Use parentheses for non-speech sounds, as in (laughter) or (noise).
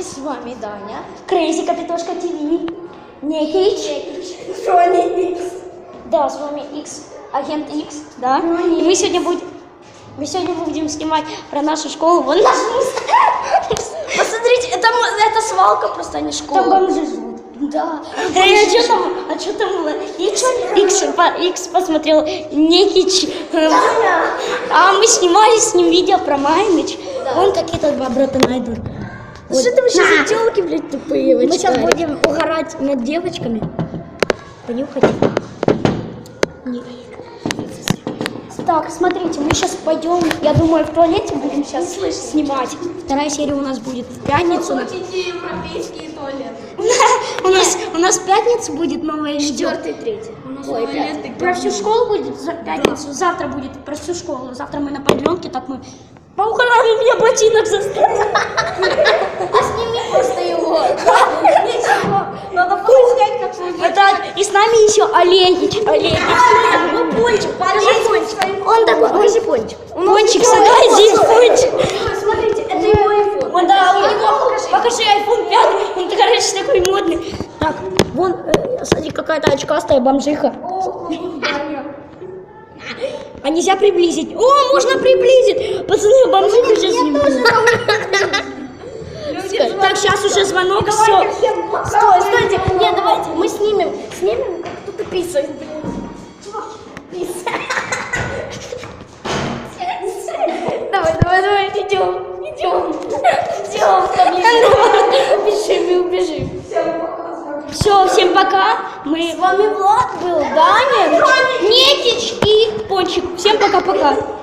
Здравствуйте, с вами Даня. Крейзи Капитошка ТВ. Некич. Соня Икс. Да, с вами X, агент X, да. И мы сегодня будем, мы сегодня будем снимать про нашу школу. Вон наш мусор. Посмотрите, это, это свалка просто, а не школа. Там бомжи живут. Да. Эй, а что там? А что там было? X, X, по- X посмотрел Некич. эм, А мы снимали с ним видео про Майныч. Вон какие-то два брата найдут. Вот. Что ты вообще за телки, блядь, тупые? Мы сейчас будем угорать над девочками. Понюхать. Не. Так, смотрите, мы сейчас пойдем, я думаю, в туалете будем сейчас снимать. Вторая серия у нас будет в пятницу. Хотите европейские туалеты? (laughs) У нас, у нас в пятницу будет новое видео. Четвертый, третий. У нас Ой, пятый. Про всю школу будет за пятницу. Завтра будет про всю школу. Завтра мы на продленке, так мы поугорали, меня ботинок застрял. (laughs) А сними просто его. Ничего. Надо пояснять, как свой Это, и с нами еще Оленич. Оленич. Ну, пончик, пончик. Он такой, он Покажи пончик. Пончик, сюда здесь пончик. Смотрите, это его iPhone. Он, да, у Его него, покажи. iPhone 5, он, короче, такой модный. Так, вон, э, смотри, какая-то очкастая бомжиха. А нельзя приблизить? О, можно приблизить! Пацаны, бомжиху сейчас сниму. Люди Так, сейчас уже звонок, все. Стой, стойте. Нет, давайте, мы снимем. Снимем, как кто-то писает. Давай, давай, давай, идем, идем, идем. Убежим, убежим. Все, всем пока. Мы... С вами Влад был, Даня, Некич и Пончик. Всем пока-пока.